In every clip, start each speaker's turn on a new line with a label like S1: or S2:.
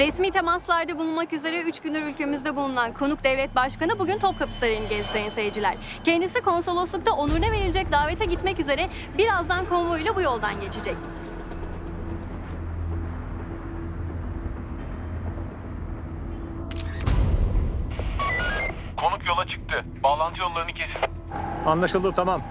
S1: Resmi temaslarda bulunmak üzere 3 gündür ülkemizde bulunan konuk devlet başkanı bugün Topkapı Sarayı'nı gezdi sayın seyirciler. Kendisi konsoloslukta onuruna verilecek davete gitmek üzere birazdan konvoyla bu yoldan geçecek.
S2: Konuk yola çıktı. Bağlantı yollarını kesin.
S3: Anlaşıldı tamam.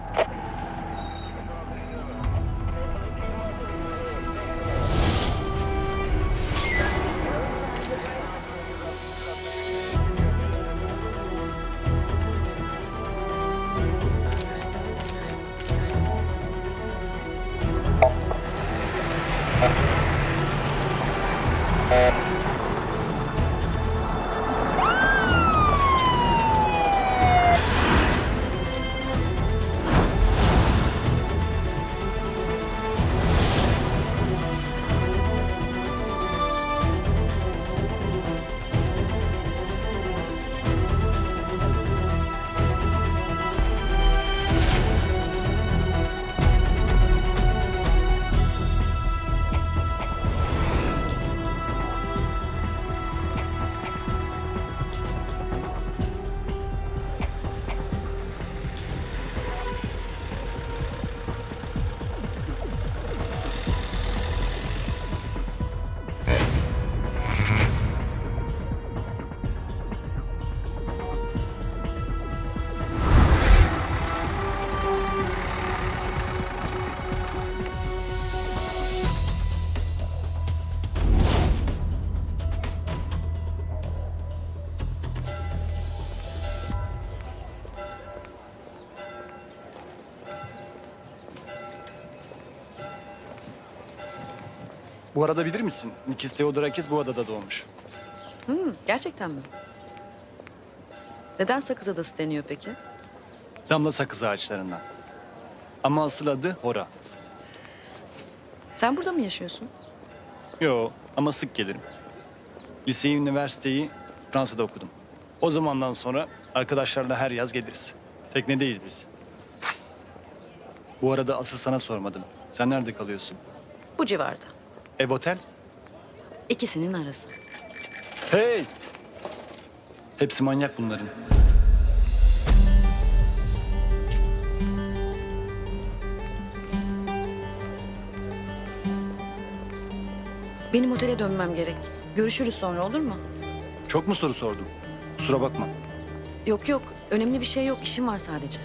S3: Bu arada bilir misin? Nikis Theodorakis bu adada doğmuş.
S4: Hmm, gerçekten mi? Neden Sakız Adası deniyor peki?
S3: Damla sakız ağaçlarından. Ama asıl adı Hora.
S4: Sen burada mı yaşıyorsun?
S3: Yo ama sık gelirim. Liseyi, üniversiteyi Fransa'da okudum. O zamandan sonra arkadaşlarla her yaz geliriz. Teknedeyiz biz. Bu arada asıl sana sormadım. Sen nerede kalıyorsun?
S4: Bu civarda.
S3: Ev otel?
S4: İkisinin arası.
S3: Hey! Hepsi manyak bunların.
S4: Benim otele dönmem gerek. Görüşürüz sonra olur mu?
S3: Çok mu soru sordum? Kusura bakma.
S4: Yok yok. Önemli bir şey yok. İşim var sadece.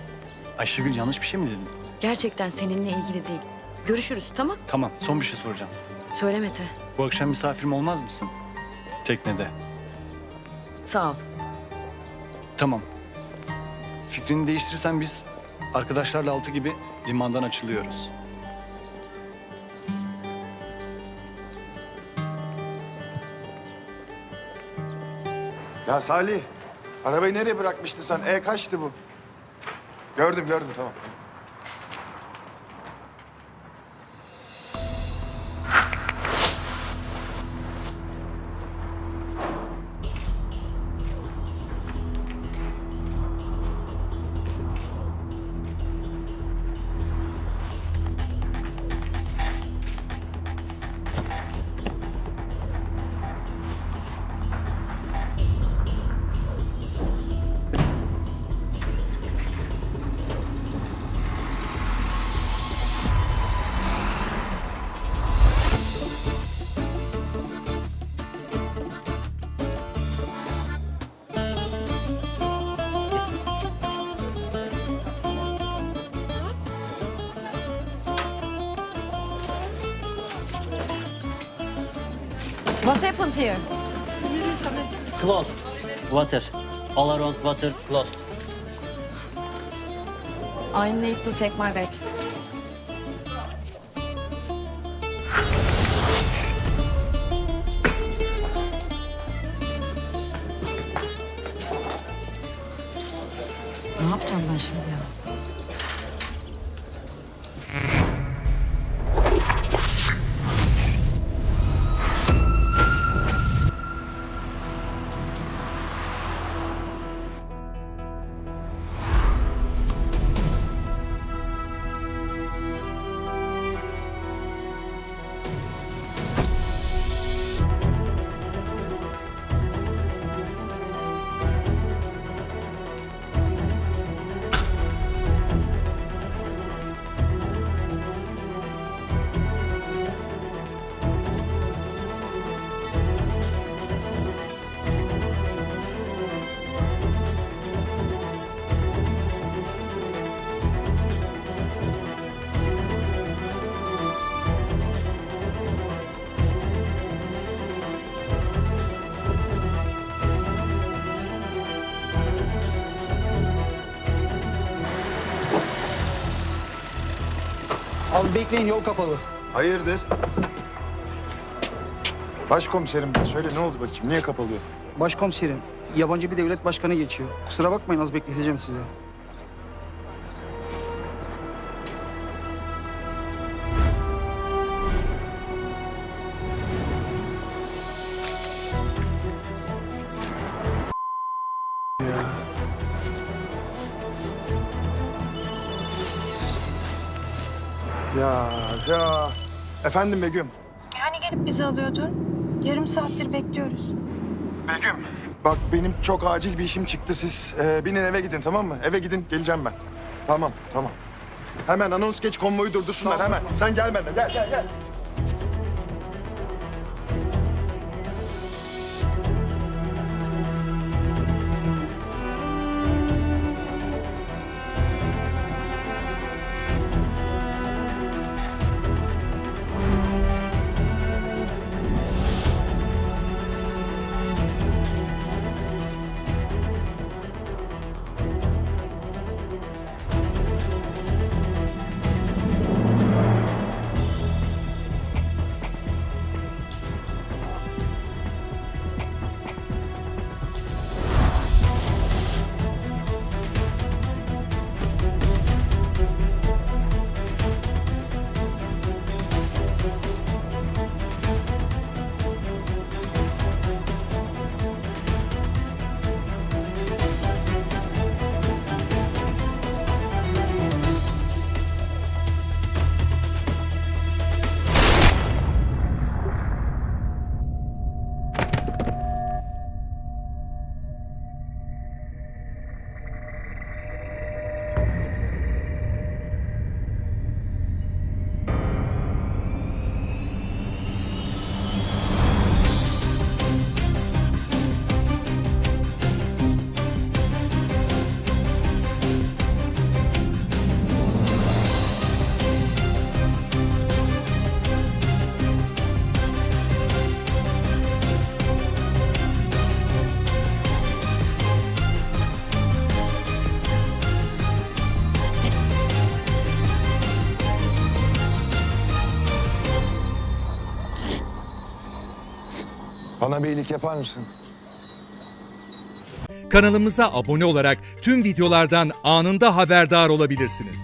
S3: Ayşegül yanlış bir şey mi dedin?
S4: Gerçekten seninle ilgili değil. Görüşürüz tamam?
S3: Tamam, son bir şey soracağım.
S4: Söyle Mete.
S3: Bu akşam misafirim olmaz mısın? Teknede.
S4: Sağ ol.
S3: Tamam. Fikrini değiştirirsen biz arkadaşlarla altı gibi limandan açılıyoruz.
S5: Ya Salih, arabayı nereye bırakmıştın sen? E kaçtı bu? Gördüm, gördüm tamam.
S6: What happened here?
S7: Close. Water. All around water, close.
S6: I need to take my bag. Ne yapacağım ben şimdi ya?
S8: Az bekleyin yol kapalı.
S5: Hayırdır? Başkomiserim söyle ne oldu bakayım? Niye kapalıyor?
S8: Başkomiserim, yabancı bir devlet başkanı geçiyor. Kusura bakmayın az bekleteceğim sizi.
S5: Ya ya. Efendim Begüm.
S9: Yani gelip bizi alıyordun. Yarım saattir bekliyoruz.
S5: Begüm. Bak benim çok acil bir işim çıktı siz. e, binin eve gidin tamam mı? Eve gidin geleceğim ben. Tamam tamam. Hemen anons geç konvoyu durdursunlar hemen. Sen gel benimle gel gel gel.
S10: Bana bir iyilik yapar mısın?
S11: Kanalımıza abone olarak tüm videolardan anında haberdar olabilirsiniz.